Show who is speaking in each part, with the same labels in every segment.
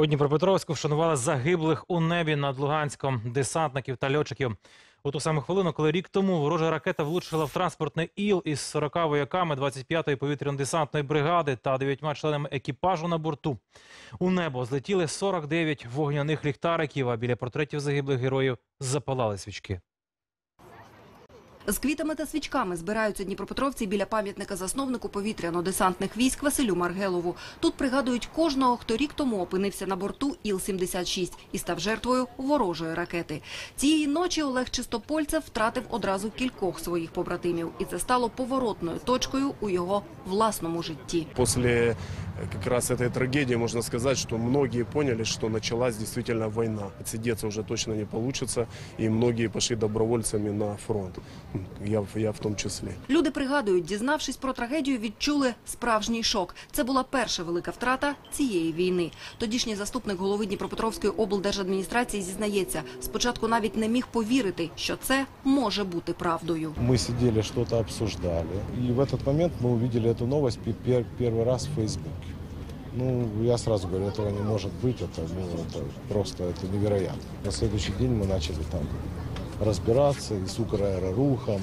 Speaker 1: У Дніпропетровську вшанували загиблих у небі над Луганськом десантників та льотчиків. У ту саму хвилину, коли рік тому ворожа ракета влучила в транспортний іл із 40 вояками 25-ї повітряно-десантної бригади та дев'ятьма членами екіпажу на борту. У небо злетіли 49 вогняних ліхтариків, а біля портретів загиблих героїв запалали свічки.
Speaker 2: З квітами та свічками збираються дніпропетровці біля пам'ятника засновнику повітряно-десантних військ Василю Маргелову. Тут пригадують кожного, хто рік тому опинився на борту Іл-76 і став жертвою ворожої ракети. Цієї ночі Олег Чистопольцев втратив одразу кількох своїх побратимів, і це стало поворотною точкою у його власному житті.
Speaker 3: После э, как раз этой трагедии можно сказать, что многие поняли, что началась действительно война. Отсидеться уже точно не получится, и многие пошли добровольцами на фронт. Я, в- я в том числе.
Speaker 2: Люди пригадують, дізнавшись про трагедію, відчули справжній шок. Це була перша велика втрата цієї війни. Тодішній заступник голови Дніпропетровської облдержадміністрації зізнається, спочатку навіть не міг повірити, що це може бути правдою.
Speaker 4: Мы сидели, что-то обсуждали. И в этот момент мы увидели эту новость пе- пер- первый раз в Фейсбуке. Ну, я сразу говорю, этого не может быть, это, ну, это просто это невероятно. На следующий день мы начали там разбираться и с Украерорухом,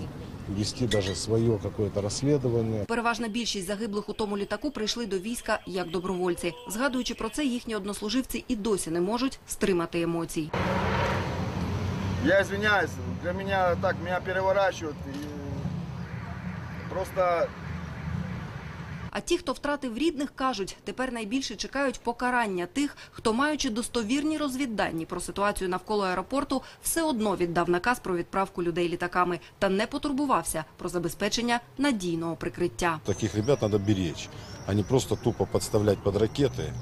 Speaker 4: и вести даже свое какое-то расследование.
Speaker 2: Переважна більшість загиблих у тому літаку прийшли до війська як добровольці. Згадуючи про це, їхні однослуживці і досі не можуть стримати емоцій.
Speaker 5: Я извиняюсь, для меня так, меня переворачивают. И просто
Speaker 2: А ті, хто втратив рідних, кажуть, тепер найбільше чекають покарання тих, хто, маючи достовірні розвіддані про ситуацію навколо аеропорту, все одно віддав наказ про відправку людей літаками та не потурбувався про забезпечення надійного прикриття.
Speaker 6: Таких ребят надо беречь, а не просто тупо подставлять под ракеты.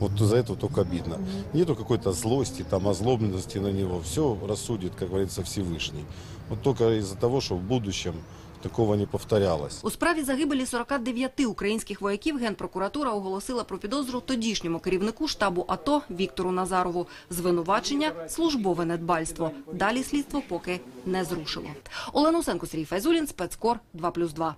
Speaker 6: Вот за это только обидно. Нету какой-то злости, там, озлобленности на него. Все рассудит, как говорится, Всевышний. Вот только из-за того, что в будущем такого не повторялось.
Speaker 2: У справі загибелі 49 українських вояків Генпрокуратура оголосила про підозру тодішньому керівнику штабу АТО Віктору Назарову. Звинувачення – службове недбальство. Далі слідство поки не зрушило. Олена Усенко, Сергій Файзулін, спецкор 2+,2.